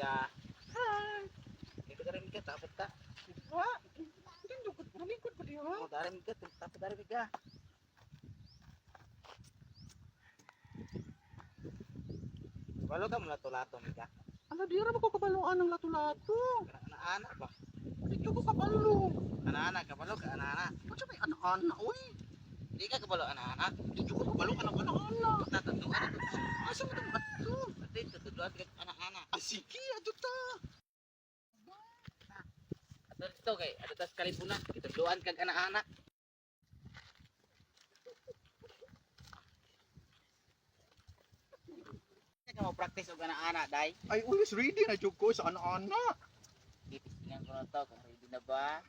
Miga. Hi! Ito ka rin, Miga. Tapos ta. Ha? Hindi ko malikod pa diha. Oh, dari, Miga. Tapos dari, Miga. Walo ka mula tulato, Miga. Ala, di ra ko kabalungan ng lato-lato. Anak-anak ba? Hindi ko kabalo. Anak-anak, kabalo ka, anak-anak. Ba't may anak-anak, uy? Hindi ka kabalo, anak-anak. Hindi ko kabalo ka. Natanduan ito. Asa mo ato? Pati, tutuduan ka, sige, ato ta. Ato dito kay, ato tas kalipunan. Tutuduan kag anak-anak. Hindi ka mo practice og anak-anak, day. Ay, always ready na jud ko sa anak-anak. Titistingan ko na to, kung ready na ba?